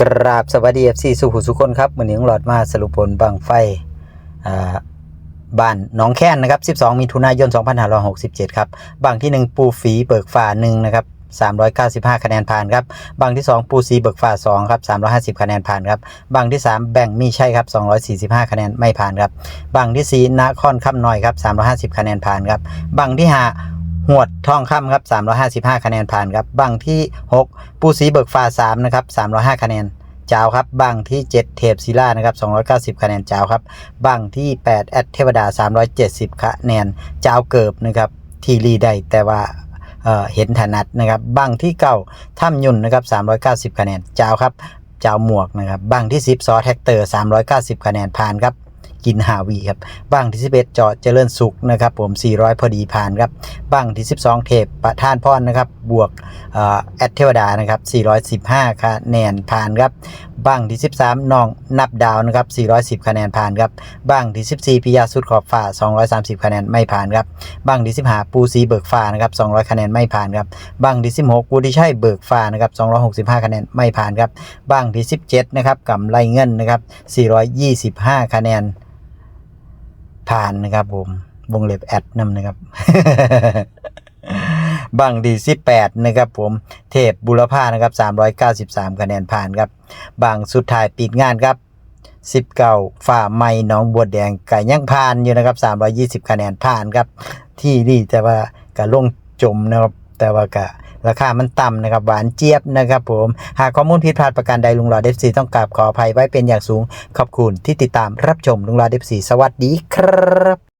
กราบสวัสดี FC สุขุสุคนครับมือนี้ลุงหลอดมาสรุปผลบังไฟบ้านหนองแค้นนะครับ 12 มิถุนายน 2567 ครับบางที่ 1 ปูฝีเบิกฟ้า1นะครับ395 คะแนนผ่านครับบางที่ 2 ปูสีเบิกฟ้า2ครับ350 คะแนนผ่านครับบางที่ 3 แบ่งมีใช่ครับ 245 คะแนนไม่ผ่านครับบางที่4นาครคำน้อยครับ350 คะแนนผ่านครับบางที่5 หวดทองคำครับ 355 คะแนนผ่านครับบังที่ 6 ปูสีเบิกฟ้า3นะครับ305 คะแนนจาวครับบังที่ 7 เทพศิลานะครับ290 คะแนนจาวครับบังที่ 8 แอดเทวดา 370 คะแนนจาวเกิบนะครับทีรีได้แต่ว่าเอ่อเห็นถนัดนะครับบังที่9ถ้ำยุ่นนะครับ390 คะแนนจาวครับจาวหมวกนะครับบังที่ 10 ซอแท็กเตอร์ 390 คะแนนผ่านครับ กินหาวีครับบ้างที่ 11เจาะเจริญสุขนะครับผม 400 พอดีผ่านครับบ้างที่ 12 เทพประท่านพรนะครับบวกเอ่อแอดเทวดานะครับ415คะแนนผ่านครับบ้างที่ 13น้องนับดาวนะครับ410 คะแนนผ่านครับบ้างที่ 14ปิยาสุดขอบฟ้า230 คะแนนไม่ผ่านครับบ้างที่ 15 ปูซีเบิกฟ้านะครับ200 คะแนนไม่ผ่านครับบ้างที่ 16วูดิชัยเบิกฟ้านะครับ265 คะแนนไม่ผ่านครับบ้างที่ 17นะครับกำไรเงินนะครับ425 คะแนน ผ่านนะครับผม วงเล็บแอดนำนะครับ บังดีสิบแปดนะครับผม เทพบุรพานะครับสามร้อยเก้าสิบสามคะแนนผ่านครับบังสุดท้ายปิดงานครับสิบเก้าฝ่าไม้น้องบัวแดงไก่ย่างผ่านอยู่นะครับสามร้อยี่สิบคะแนนผ่านครับ ที่นี่แต่ว่ากะลงจมนะครับ แต่ว่ากะ ราคามันต่ำนะครับหวานเจี๊ยบนะครับผมหากข้อมูลผิดพลาดประการใดลุงหลอดเดฟซีต้องกราบขออภัยไว้เป็นอย่างสูง ขอบคุณที่ติดตามรับชมลุงหลอดเดฟซีสวัสดีครับ